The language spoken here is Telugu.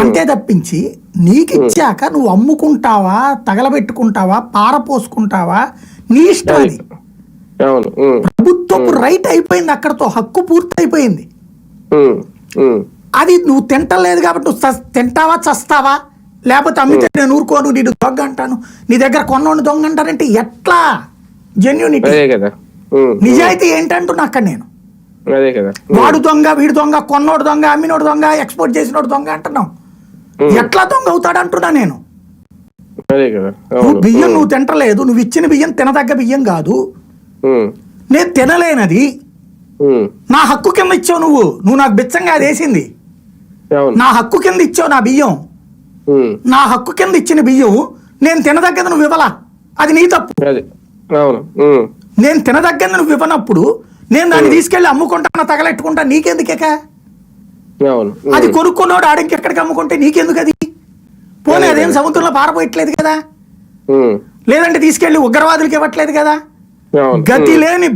అంతే తప్పించి నీకు ఇచ్చాక నువ్వు అమ్ముకుంటావా తగలబెట్టుకుంటావా పారపోసుకుంటావా? నీ ఇష్టం అది. ప్రభుత్వపు రైట్ అయిపోయింది అక్కడతో హక్కు పూర్తి అయిపోయింది అది నువ్వు తింటలేదు కాబట్టి నువ్వు తింటావా చస్తావా? లేకపోతే అమ్మితే నేను ఊరుకోను నేను దొంగ అంటాను. నీ దగ్గర కొన్నోని దొంగ అంటారంటే ఎట్లా? జెన్యూనిటీ నిజాయితీ ఏంటంటున్నా అక్కడ నేను. వాడు దొంగ వీడు దొంగ కొన్నోడు దొంగ అమ్మినోడు దొంగ ఎక్స్పోర్ట్ చేసినోడు దొంగ అంటున్నాం. ఎట్లా దొంగ అవుతాడు అంటున్నా నేను? నువ్వు బియ్యం నువ్వు తింటలేదు నువ్వు ఇచ్చిన బియ్యం తినదగ్గ బియ్యం కాదు. నేను తినలేనది. నా హక్కు కింద ఇచ్చావు నువ్వు. నువ్వు నాకు బిచ్చంగా అది వేసింది. అవును. నా హక్కు కింద ఇచ్చావు నా బియ్యం. నా హక్కు కింద ఇచ్చిన బియ్యం నేను తినదగ్గది నువ్వు ఇవ్వలా? అది నీ తప్పు. నేను తినదగ్గది నువ్వు ఇవ్వనప్పుడు నేను దాన్ని తీసుకెళ్ళి అమ్ముకుంటాను తగలెట్టుకుంటా? నీకెందుకేక? అది కొనుక్కున్నాడు ఆడింకెక్కడికి అమ్ముకుంటే నీకెందుకు అది? పోనీ అదేం సముద్రంలో పారపోయట్లేదు కదా? లేదంటే తీసుకెళ్ళి ఉగ్రవాదులకి ఇవ్వట్లేదు కదా? గతి లేని